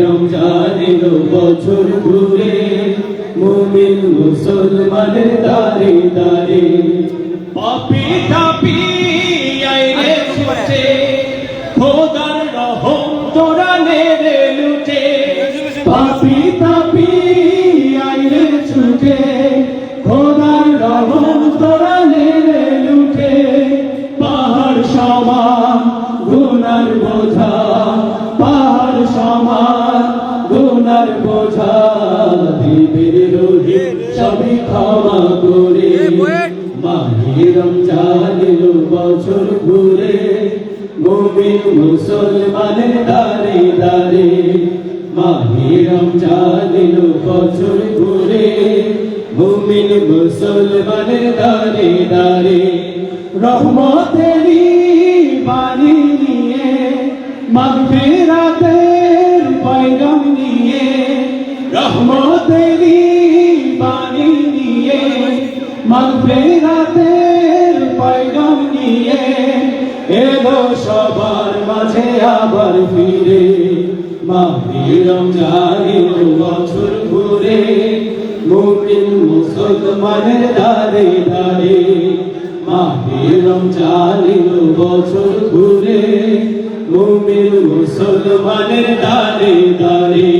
রমজান বছর ঘুরে, মুমিন মুসলমানের দারে দারে পাপি তাপি আইরে ছুটে খোদার রহম তোরা নেড়ে লুটে। পাপি তাপি আইরে ছুটে, খোদার রহম তোরা নেড়ে লুটে। পাহাড় সমান, গুনার বোঝা বোঝা দিবের রোহে সবই ক্ষমা করে মাহে রমজান এলো বছর ঘুরে মুমিন মুসলমানের দারে দারে মাহে রমজান এলো বছর ঘুরে মুমিন মুসলমানের দারে দারে রহমতেরি বাণী নিয়ে মাগফিরাতের পয়গাম নিয়ে রহমতেরি বাণী নিয়ে, মাগফিরাতের পয়গাম নিয়ে, এলো সবার মাঝে আবার ফিরে। মাহিরম জানিল বছর ঘুরে, মুমিন মুসলমানের দারে দারে মাহিরম জানিল বছর ঘুরে, মুমিন মুসলমানের দারে দারে